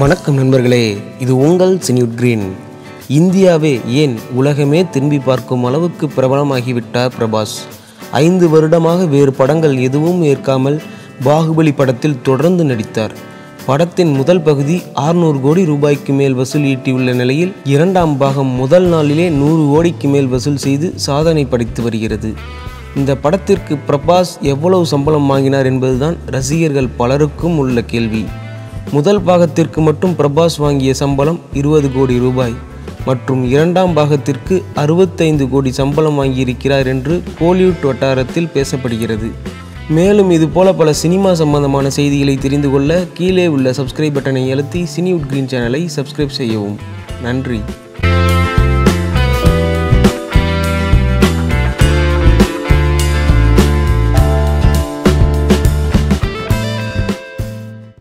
வணக்கம் நண்பர்களே இது உங்கள் சினியூட் கிரீன். இந்தியாவே ஏன் உலகமே திரும்பி பார்க்கும் அளவுக்கு பிரபலமாகிவிட்டார் பிரபாஸ்? ஐந்து வருடமாக வேறு படங்கள் எதுவும் ஏற்காமல் பாகுபலி படத்தில் தொடர்ந்து நடித்தார். படத்தின் முதல் பகுதி 600 கோடி ரூபாய்க்கு மேல் வசூல் ஈட்டியுள்ள நிலையில் இரண்டாம் பாகம் முதல் நாளிலே நூறு கோடிக்கு மேல் வசூல் செய்து சாதனை படைத்து வருகிறது. இந்த படத்திற்கு பிரபாஸ் எவ்வளவு சம்பளம் வாங்கினார் என்பதுதான் ரசிகர்கள் பலருக்கும் உள்ள கேள்வி. முதல் பாகத்திற்கு மட்டும் பிரபாஸ் வாங்கிய சம்பளம் இருபது கோடி ரூபாய். மற்றும் இரண்டாம் பாகத்திற்கு அறுபத்தைந்து கோடி சம்பளம் வாங்கியிருக்கிறார் என்று கோலிவுட் வட்டாரத்தில் பேசப்படுகிறது. மேலும் இதுபோல பல சினிமா சம்பந்தமான செய்திகளை தெரிந்து கொள்ள கீழே உள்ள சப்ஸ்கிரைப் பட்டனை அழுத்தி சினிவுட் கிரீன் சேனலை சப்ஸ்கிரைப் செய்யவும். நன்றி.